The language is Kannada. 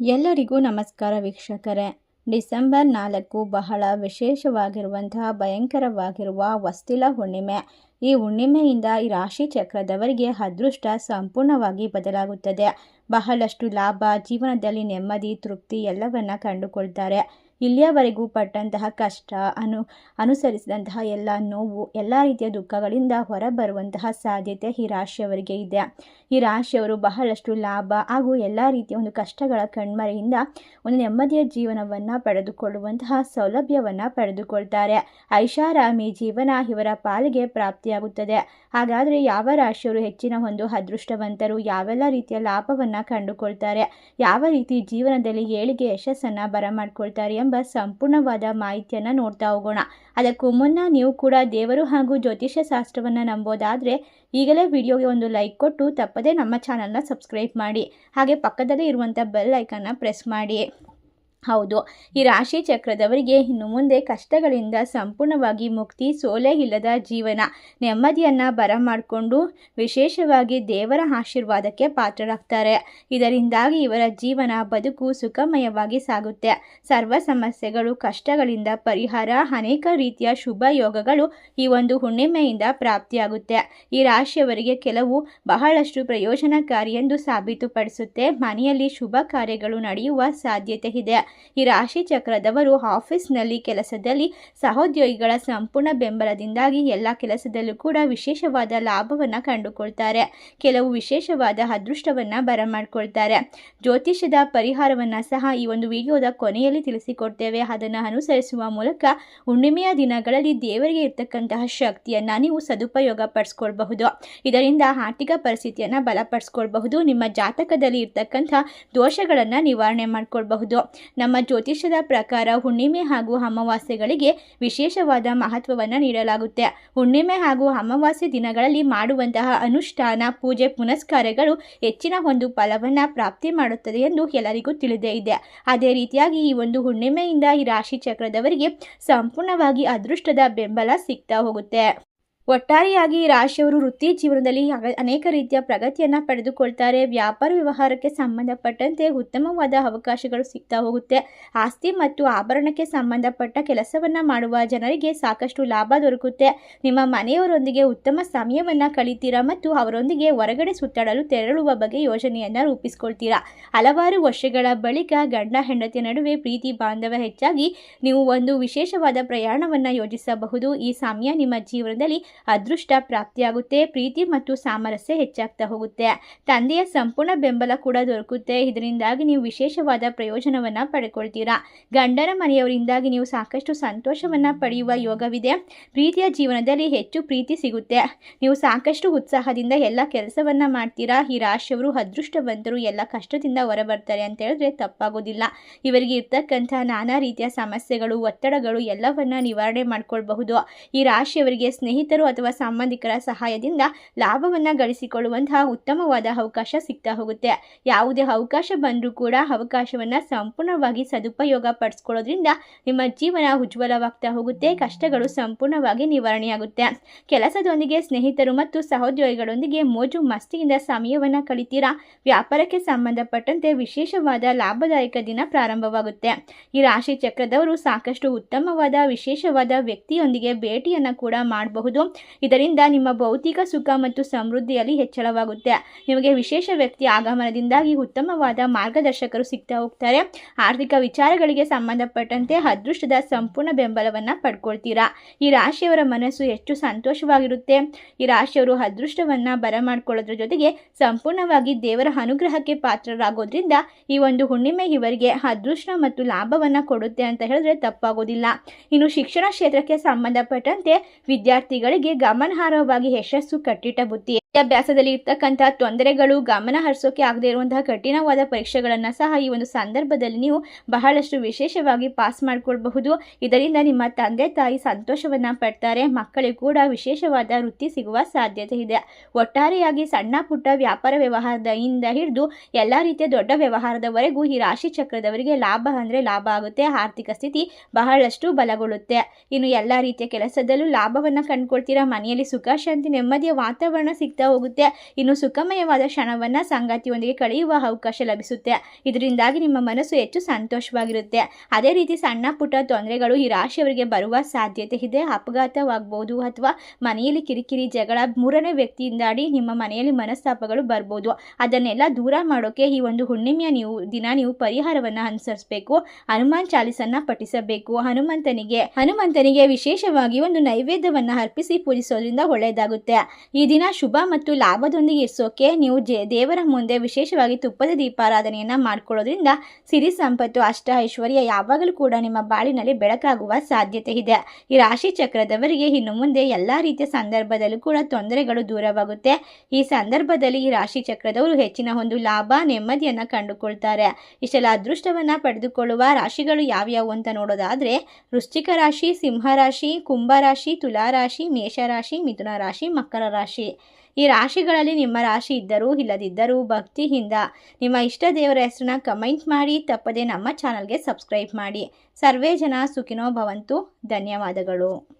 ಎಲ್ಲರಿಗೂ ನಮಸ್ಕಾರ ವೀಕ್ಷಕರೇ. ಡಿಸೆಂಬರ್ ನಾಲ್ಕು ಬಹಳ ವಿಶೇಷವಾಗಿರುವಂತಹ ಭಯಂಕರವಾಗಿರುವ ವಸ್ತಿಲ ಹುಣ್ಣಿಮೆ. ಈ ಹುಣ್ಣಿಮೆಯಿಂದ ಈ ರಾಶಿ ಚಕ್ರದವರಿಗೆ ಅದೃಷ್ಟ ಸಂಪೂರ್ಣವಾಗಿ ಬದಲಾಗುತ್ತದೆ. ಬಹಳಷ್ಟು ಲಾಭ, ಜೀವನದಲ್ಲಿ ನೆಮ್ಮದಿ, ತೃಪ್ತಿ ಎಲ್ಲವನ್ನ ಕಂಡುಕೊಳ್ತಾರೆ. ಇಲ್ಲಿಯವರೆಗೂ ಪಟ್ಟಂತಹ ಕಷ್ಟ, ಅನು, ಅನುಸರಿಸಿದಂತಹ ಎಲ್ಲ ನೋವು, ಎಲ್ಲ ರೀತಿಯ ದುಃಖಗಳಿಂದ ಹೊರಬರುವಂತಹ ಸಾಧ್ಯತೆ ಈ ರಾಶಿಯವರಿಗೆ ಇದೆ. ಈ ರಾಶಿಯವರು ಬಹಳಷ್ಟು ಲಾಭ ಹಾಗೂ ಎಲ್ಲ ರೀತಿಯ ಒಂದು ಕಷ್ಟಗಳ ಕಣ್ಮರೆಯಿಂದ ಒಂದು ನೆಮ್ಮದಿಯ ಜೀವನವನ್ನು ಪಡೆದುಕೊಳ್ಳುವಂತಹ ಸೌಲಭ್ಯವನ್ನು ಪಡೆದುಕೊಳ್ತಾರೆ. ಐಷಾರಾಮಿ ಜೀವನ ಇವರ ಪಾಲಿಗೆ ಪ್ರಾಪ್ತಿಯಾಗುತ್ತದೆ. ಹಾಗಾದರೆ ಯಾವ ರಾಶಿಯವರು ಹೆಚ್ಚಿನ ಒಂದು ಅದೃಷ್ಟವಂತರು, ಯಾವೆಲ್ಲ ರೀತಿಯ ಲಾಭವನ್ನು ಕಂಡುಕೊಳ್ತಾರೆ, ಯಾವ ರೀತಿ ಜೀವನದಲ್ಲಿ ಏಳಿಗೆ ಯಶಸ್ಸನ್ನು ಬರಮಾಡ್ಕೊಳ್ತಾರೆ ಎಂಬ ಸಂಪೂರ್ಣವಾದ ಮಾಹಿತಿಯನ್ನು ನೋಡ್ತಾ ಹೋಗೋಣ. ಅದಕ್ಕೂ ಮುನ್ನ ನೀವು ಕೂಡ ದೇವರು ಹಾಗೂ ಜ್ಯೋತಿಷ್ಯ ಶಾಸ್ತ್ರವನ್ನು ನಂಬೋದಾದರೆ ಈಗಲೇ ವಿಡಿಯೋಗೆ ಒಂದು ಲೈಕ್ ಕೊಟ್ಟು ತಪ್ಪದೇ ನಮ್ಮ ಚಾನಲ್ನ ಸಬ್ಸ್ಕ್ರೈಬ್ ಮಾಡಿ. ಹಾಗೆ ಪಕ್ಕದಲ್ಲೇ ಇರುವಂಥ ಬೆಲ್ ಐಕನ್ನ ಪ್ರೆಸ್ ಮಾಡಿ. ಹೌದು. ಈ ರಾಶಿ ಚಕ್ರದವರಿಗೆ ಇನ್ನು ಮುಂದೆ ಕಷ್ಟಗಳಿಂದ ಸಂಪೂರ್ಣವಾಗಿ ಮುಕ್ತಿ ಸೋಲೆ ಇಲ್ಲದ ಜೀವನ ನೆಮ್ಮದಿಯನ್ನು ಬರಮಾಡಿಕೊಂಡು ವಿಶೇಷವಾಗಿ ದೇವರ ಆಶೀರ್ವಾದಕ್ಕೆ ಪಾತ್ರರಾಗ್ತಾರೆ. ಇದರಿಂದಾಗಿ ಇವರ ಜೀವನ ಬದುಕು ಸುಖಮಯವಾಗಿ ಸಾಗುತ್ತೆ. ಸರ್ವ ಸಮಸ್ಯೆಗಳು, ಕಷ್ಟಗಳಿಂದ ಪರಿಹಾರ, ಅನೇಕ ರೀತಿಯ ಶುಭ ಯೋಗಗಳು ಈ ಒಂದು ಹುಣ್ಣಿಮೆಯಿಂದ ಪ್ರಾಪ್ತಿಯಾಗುತ್ತೆ. ಈ ರಾಶಿಯವರಿಗೆ ಕೆಲವು ಬಹಳಷ್ಟು ಪ್ರಯೋಜನಕಾರಿ ಎಂದು ಸಾಬೀತುಪಡಿಸುತ್ತೆ. ಮನೆಯಲ್ಲಿ ಶುಭ ಕಾರ್ಯಗಳು ನಡೆಯುವ ಸಾಧ್ಯತೆ ಇದೆ. ಈ ರಾಶಿ ಚಕ್ರದವರು ಆಫೀಸ್ನಲ್ಲಿ ಕೆಲಸದಲ್ಲಿ ಸಹೋದ್ಯೋಗಿಗಳ ಸಂಪೂರ್ಣ ಬೆಂಬಲದಿಂದಾಗಿ ಎಲ್ಲ ಕೆಲಸದಲ್ಲೂ ಕೂಡ ವಿಶೇಷವಾದ ಲಾಭವನ್ನು ಕಂಡುಕೊಳ್ತಾರೆ. ಕೆಲವು ವಿಶೇಷವಾದ ಅದೃಷ್ಟವನ್ನು ಬರಮಾಡ್ಕೊಳ್ತಾರೆ. ಜ್ಯೋತಿಷ್ಯದ ಪರಿಹಾರವನ್ನು ಸಹ ಈ ಒಂದು ವಿಡಿಯೋದ ಕೊನೆಯಲ್ಲಿ ತಿಳಿಸಿಕೊಡ್ತೇವೆ. ಅದನ್ನು ಅನುಸರಿಸುವ ಮೂಲಕ ಹುಣ್ಣಿಮೆಯ ದಿನಗಳಲ್ಲಿ ದೇವರಿಗೆ ಇರ್ತಕ್ಕಂತಹ ಶಕ್ತಿಯನ್ನು ನೀವು ಸದುಪಯೋಗ ಪಡಿಸ್ಕೊಳ್ಬಹುದು. ಇದರಿಂದ ಆರ್ಥಿಕ ಪರಿಸ್ಥಿತಿಯನ್ನು ಬಲಪಡಿಸ್ಕೊಳ್ಬಹುದು. ನಿಮ್ಮ ಜಾತಕದಲ್ಲಿ ಇರ್ತಕ್ಕಂಥ ದೋಷಗಳನ್ನು ನಿವಾರಣೆ ಮಾಡ್ಕೊಳ್ಬಹುದು. ನಮ್ಮ ಜ್ಯೋತಿಷ್ಯದ ಪ್ರಕಾರ ಹುಣ್ಣಿಮೆ ಹಾಗೂ ಅಮಾವಾಸ್ಯೆಗಳಿಗೆ ವಿಶೇಷವಾದ ಮಹತ್ವವನ್ನು ನೀಡಲಾಗುತ್ತೆ. ಹುಣ್ಣಿಮೆ ಹಾಗೂ ಅಮಾವಾಸ್ಯೆ ದಿನಗಳಲ್ಲಿ ಮಾಡುವಂತಹ ಅನುಷ್ಠಾನ, ಪೂಜೆ, ಪುನಸ್ಕಾರಗಳು ಹೆಚ್ಚಿನ ಒಂದು ಫಲವನ್ನು ಪ್ರಾಪ್ತಿ ಮಾಡುತ್ತದೆ ಎಂದು ಎಲ್ಲರಿಗೂ ತಿಳಿದೇ ಇದೆ. ಅದೇ ರೀತಿಯಾಗಿ ಈ ಒಂದು ಹುಣ್ಣಿಮೆಯಿಂದ ಈ ರಾಶಿ ಚಕ್ರದವರಿಗೆ ಸಂಪೂರ್ಣವಾಗಿ ಅದೃಷ್ಟದ ಬೆಂಬಲ ಸಿಗ್ತಾ ಹೋಗುತ್ತೆ. ಒಟ್ಟಾರೆಯಾಗಿ ಈ ರಾಶಿಯವರು ವೃತ್ತಿ ಜೀವನದಲ್ಲಿ ಅನೇಕ ರೀತಿಯ ಪ್ರಗತಿಯನ್ನು ಪಡೆದುಕೊಳ್ತಾರೆ. ವ್ಯಾಪಾರ ವ್ಯವಹಾರಕ್ಕೆ ಸಂಬಂಧಪಟ್ಟಂತೆ ಉತ್ತಮವಾದ ಅವಕಾಶಗಳು ಸಿಗ್ತಾ ಹೋಗುತ್ತೆ. ಆಸ್ತಿ ಮತ್ತು ಆಭರಣಕ್ಕೆ ಸಂಬಂಧಪಟ್ಟ ಕೆಲಸವನ್ನು ಮಾಡುವ ಜನರಿಗೆ ಸಾಕಷ್ಟು ಲಾಭ ದೊರಕುತ್ತೆ. ನಿಮ್ಮ ಮನೆಯವರೊಂದಿಗೆ ಉತ್ತಮ ಸಮಯವನ್ನು ಕಳೀತೀರಾ ಮತ್ತು ಅವರೊಂದಿಗೆ ಹೊರಗಡೆ ಸುತ್ತಾಡಲು ತೆರಳುವ ಬಗ್ಗೆ ಯೋಜನೆಯನ್ನು ರೂಪಿಸ್ಕೊಳ್ತೀರಾ? ಹಲವಾರು ವರ್ಷಗಳ ಬಳಿಕ ಗಂಡ ಹೆಂಡತಿಯ ನಡುವೆ ಪ್ರೀತಿ ಬಾಂಧವ ಹೆಚ್ಚಾಗಿ ನೀವು ಒಂದು ವಿಶೇಷವಾದ ಪ್ರಯಾಣವನ್ನು ಯೋಜಿಸಬಹುದು. ಈ ಸಮಯ ನಿಮ್ಮ ಜೀವನದಲ್ಲಿ ಅದೃಷ್ಟ ಪ್ರಾಪ್ತಿಯಾಗುತ್ತೆ, ಪ್ರೀತಿ ಮತ್ತು ಸಾಮರಸ್ಯ ಹೆಚ್ಚಾಗ್ತಾ ಹೋಗುತ್ತೆ. ತಂದೆಯ ಸಂಪೂರ್ಣ ಬೆಂಬಲ ಕೂಡ ದೊರಕುತ್ತೆ. ಇದರಿಂದಾಗಿ ನೀವು ವಿಶೇಷವಾದ ಪ್ರಯೋಜನವನ್ನು ಪಡ್ಕೊಳ್ತೀರಾ. ಗಂಡನ ಮನೆಯವರಿಂದಾಗಿ ನೀವು ಸಾಕಷ್ಟು ಸಂತೋಷವನ್ನು ಪಡೆಯುವ ಯೋಗವಿದೆ. ಪ್ರೀತಿಯ ಜೀವನದಲ್ಲಿ ಹೆಚ್ಚು ಪ್ರೀತಿ ಸಿಗುತ್ತೆ. ನೀವು ಸಾಕಷ್ಟು ಉತ್ಸಾಹದಿಂದ ಎಲ್ಲ ಕೆಲಸವನ್ನು ಮಾಡ್ತೀರಾ. ಈ ರಾಶಿಯವರು ಅದೃಷ್ಟವಂತರು ಎಲ್ಲ ಕಷ್ಟದಿಂದ ಹೊರಬರ್ತಾರೆ ಅಂತ ಹೇಳಿದ್ರೆ ತಪ್ಪಾಗೋದಿಲ್ಲ. ಇವರಿಗೆ ಇರ್ತಕ್ಕಂಥ ನಾನಾ ರೀತಿಯ ಸಮಸ್ಯೆಗಳು, ಒತ್ತಡಗಳು ಎಲ್ಲವನ್ನ ನಿವಾರಣೆ ಮಾಡ್ಕೊಳ್ಬಹುದು. ಈ ರಾಶಿಯವರಿಗೆ ಸ್ನೇಹಿತರು ಅಥವಾ ಸಂಬಂಧಿಕರ ಸಹಾಯದಿಂದ ಲಾಭವನ್ನು ಗಳಿಸಿಕೊಳ್ಳುವಂತಹ ಉತ್ತಮವಾದ ಅವಕಾಶ ಸಿಗ್ತಾ ಹೋಗುತ್ತೆ. ಯಾವುದೇ ಅವಕಾಶ ಬಂದರೂ ಕೂಡ ಅವಕಾಶವನ್ನು ಸಂಪೂರ್ಣವಾಗಿ ಸದುಪಯೋಗ ಪಡಿಸ್ಕೊಳ್ಳೋದ್ರಿಂದ ನಿಮ್ಮ ಜೀವನ ಉಜ್ವಲವಾಗ್ತಾ ಹೋಗುತ್ತೆ, ಕಷ್ಟಗಳು ಸಂಪೂರ್ಣವಾಗಿ ನಿವಾರಣೆಯಾಗುತ್ತೆ. ಕೆಲಸದೊಂದಿಗೆ ಸ್ನೇಹಿತರು ಮತ್ತು ಸಹೋದ್ಯೋಗಿಗಳೊಂದಿಗೆ ಮೋಜು ಮಸ್ತಿಯಿಂದ ಸಮಯವನ್ನು ಕಳಿತೀರಾ? ವ್ಯಾಪಾರಕ್ಕೆ ಸಂಬಂಧಪಟ್ಟಂತೆ ವಿಶೇಷವಾದ ಲಾಭದಾಯಕ ದಿನ ಪ್ರಾರಂಭವಾಗುತ್ತೆ. ಈ ರಾಶಿ ಚಕ್ರದವರು ಸಾಕಷ್ಟು ಉತ್ತಮವಾದ, ವಿಶೇಷವಾದ ವ್ಯಕ್ತಿಯೊಂದಿಗೆ ಭೇಟಿಯನ್ನು ಕೂಡ ಮಾಡಬಹುದು. ಇದರಿಂದ ನಿಮ್ಮ ಭೌತಿಕ ಸುಖ ಮತ್ತು ಸಮೃದ್ಧಿಯಲ್ಲಿ ಹೆಚ್ಚಳವಾಗುತ್ತೆ. ನಿಮಗೆ ವಿಶೇಷ ವ್ಯಕ್ತಿ ಆಗಮನದಿಂದಾಗಿ ಉತ್ತಮವಾದ ಮಾರ್ಗದರ್ಶಕರು ಸಿಗ್ತಾ ಹೋಗ್ತಾರೆ. ಆರ್ಥಿಕ ವಿಚಾರಗಳಿಗೆ ಸಂಬಂಧಪಟ್ಟಂತೆ ಅದೃಷ್ಟದ ಸಂಪೂರ್ಣ ಬೆಂಬಲವನ್ನು ಪಡ್ಕೊಳ್ತೀರಾ? ಈ ರಾಶಿಯವರ ಮನಸ್ಸು ಹೆಚ್ಚು ಸಂತೋಷವಾಗಿರುತ್ತೆ? ಈ ರಾಶಿಯವರು ಅದೃಷ್ಟವನ್ನು ಬರಮಾಡ್ಕೊಳ್ಳೋದ್ರ ಜೊತೆಗೆ ಸಂಪೂರ್ಣವಾಗಿ ದೇವರ ಅನುಗ್ರಹಕ್ಕೆ ಪಾತ್ರರಾಗೋದ್ರಿಂದ ಈ ಒಂದು ಹುಣ್ಣಿಮೆ ಇವರಿಗೆ ಅದೃಷ್ಟ ಮತ್ತು ಲಾಭವನ್ನು ಕೊಡುತ್ತೆ ಅಂತ ಹೇಳಿದ್ರೆ ತಪ್ಪಾಗೋದಿಲ್ಲ. ಇನ್ನು ಶಿಕ್ಷಣ ಕ್ಷೇತ್ರಕ್ಕೆ ಸಂಬಂಧಪಟ್ಟಂತೆ ವಿದ್ಯಾರ್ಥಿಗಳಿಗೆ ಗಮನಾರ್ಹವಾಗಿ ಯಶಸ್ಸು ಕಟ್ಟಿಟ್ಟ ಬುತ್ತಿ. ವಿದ್ಯಾಭ್ಯಾಸದಲ್ಲಿ ಇರ್ತಕ್ಕಂತಹ ತೊಂದರೆಗಳು ಗಮನ ಹರಿಸೋಕೆ ಆಗದೆ ಇರುವಂತಹ ಕಠಿಣವಾದ ಪರೀಕ್ಷೆಗಳನ್ನು ಸಹ ಈ ಒಂದು ಸಂದರ್ಭದಲ್ಲಿ ನೀವು ಬಹಳಷ್ಟು ವಿಶೇಷವಾಗಿ ಪಾಸ್ ಮಾಡಿಕೊಳ್ಬಹುದು. ಇದರಿಂದ ನಿಮ್ಮ ತಂದೆ ತಾಯಿ ಸಂತೋಷವನ್ನು ಪಡ್ತಾರೆ. ಮಕ್ಕಳಿಗೆ ಕೂಡ ವಿಶೇಷವಾದ ವೃತ್ತಿ ಸಿಗುವ ಸಾಧ್ಯತೆ ಇದೆ. ಒಟ್ಟಾರೆಯಾಗಿ ಸಣ್ಣ ಪುಟ್ಟ ವ್ಯಾಪಾರ ವ್ಯವಹಾರದಿಂದ ಹಿಡಿದು ಎಲ್ಲ ರೀತಿಯ ದೊಡ್ಡ ವ್ಯವಹಾರದವರೆಗೂ ಈ ರಾಶಿ ಚಕ್ರದವರಿಗೆ ಲಾಭ ಅಂದ್ರೆ ಲಾಭ ಆಗುತ್ತೆ. ಆರ್ಥಿಕ ಸ್ಥಿತಿ ಬಹಳಷ್ಟು ಬಲಗೊಳ್ಳುತ್ತೆ. ಇನ್ನು ಎಲ್ಲ ರೀತಿಯ ಕೆಲಸದಲ್ಲೂ ಲಾಭವನ್ನು ಕಂಡುಕೊಳ್ತೀರಾ ಮನೆಯಲ್ಲಿ ಸುಖ, ಶಾಂತಿ, ನೆಮ್ಮದಿಯ ವಾತಾವರಣ ಸಿಗ್ತಾ ಹೋಗುತ್ತೆ. ಇನ್ನು ಸುಖಮಯವಾದ ಕ್ಷಣವನ್ನ ಸಂಗಾತಿಯೊಂದಿಗೆ ಕಳೆಯುವ ಅವಕಾಶ ಲಭಿಸುತ್ತೆ. ಇದರಿಂದಾಗಿ ನಿಮ್ಮ ಮನಸ್ಸು ಹೆಚ್ಚು ಸಂತೋಷವಾಗಿರುತ್ತೆ. ಅದೇ ರೀತಿ ಸಣ್ಣ ಪುಟ್ಟ ತೊಂದರೆಗಳು ಈ ರಾಶಿಯವರಿಗೆ ಬರುವ ಸಾಧ್ಯತೆ ಇದೆ. ಅಪಘಾತವಾಗಬಹುದು ಅಥವಾ ಮನೆಯಲ್ಲಿ ಕಿರಿಕಿರಿ ಜಗಳ ಮೂರನೇ ವ್ಯಕ್ತಿಯಿಂದಾಡಿ ನಿಮ್ಮ ಮನೆಯಲ್ಲಿ ಮನಸ್ತಾಪಗಳು ಬರ್ಬೋದು. ಅದನ್ನೆಲ್ಲ ದೂರ ಮಾಡೋಕೆ ಈ ಒಂದು ಹುಣ್ಣಿಮೆಯ ನೀವು, ದಿನ ನೀವು ಪರಿಹಾರವನ್ನು ಅನುಸರಿಸಬೇಕು. ಹನುಮಾನ್ ಚಾಲಿಸನ್ನ ಪಠಿಸಬೇಕು. ಹನುಮಂತನಿಗೆ ಹನುಮಂತನಿಗೆ ವಿಶೇಷವಾಗಿ ಒಂದು ನೈವೇದ್ಯವನ್ನು ಅರ್ಪಿಸಿ ಪೂಜಿಸೋದ್ರಿಂದ ಒಳ್ಳೆಯದಾಗುತ್ತೆ. ಈ ದಿನ ಶುಭ ಮತ್ತು ಲಾಭದೊಂದಿಗೆ ಇರಿಸೋಕೆ ನೀವು ದೇವರ ಮುಂದೆ ವಿಶೇಷವಾಗಿ ತುಪ್ಪದ ದೀಪಾರಾಧನೆಯನ್ನು ಮಾಡ್ಕೊಳ್ಳೋದ್ರಿಂದ ಸಿರಿ ಸಂಪತ್ತು, ಅಷ್ಟ ಐಶ್ವರ್ಯ ಯಾವಾಗಲೂ ಕೂಡ ನಿಮ್ಮ ಬಾಳಿನಲ್ಲಿ ಬೆಳಕಾಗುವ ಸಾಧ್ಯತೆ ಇದೆ. ಈ ರಾಶಿ ಚಕ್ರದವರಿಗೆ ಇನ್ನು ಮುಂದೆ ಎಲ್ಲ ರೀತಿಯ ಸಂದರ್ಭದಲ್ಲೂ ಕೂಡ ತೊಂದರೆಗಳು ದೂರವಾಗುತ್ತೆ. ಈ ಸಂದರ್ಭದಲ್ಲಿ ಈ ರಾಶಿ ಚಕ್ರದವರು ಹೆಚ್ಚಿನ ಒಂದು ಲಾಭ, ನೆಮ್ಮದಿಯನ್ನು ಕಂಡುಕೊಳ್ತಾರೆ. ಇಷ್ಟೆಲ್ಲ ಅದೃಷ್ಟವನ್ನು ಪಡೆದುಕೊಳ್ಳುವ ರಾಶಿಗಳು ಯಾವ್ಯಾವು ಅಂತ ನೋಡೋದಾದರೆ ವೃಶ್ಚಿಕ ರಾಶಿ, ಸಿಂಹ ರಾಶಿ, ಕುಂಭ ರಾಶಿ, ತುಲಾ ರಾಶಿ ಮೇಷರಾಶಿ ಮಿಥುನ ರಾಶಿ, ಮಕರ ರಾಶಿ. ಈ ರಾಶಿಗಳಲ್ಲಿ ನಿಮ್ಮ ರಾಶಿ ಇದ್ದರೂ ಇಲ್ಲದಿದ್ದರೂ ಭಕ್ತಿಯಿಂದ ನಿಮ್ಮ ಇಷ್ಟ ದೇವರ ಹೆಸರನ್ನ ಕಮೆಂಟ್ ಮಾಡಿ, ತಪ್ಪದೆ ನಮ್ಮ ಚಾನಲ್ಗೆ ಸಬ್ಸ್ಕ್ರೈಬ್ ಮಾಡಿ. ಸರ್ವೇ ಜನ ಸುಖಿನೋ ಭವಂತು. ಧನ್ಯವಾದಗಳು.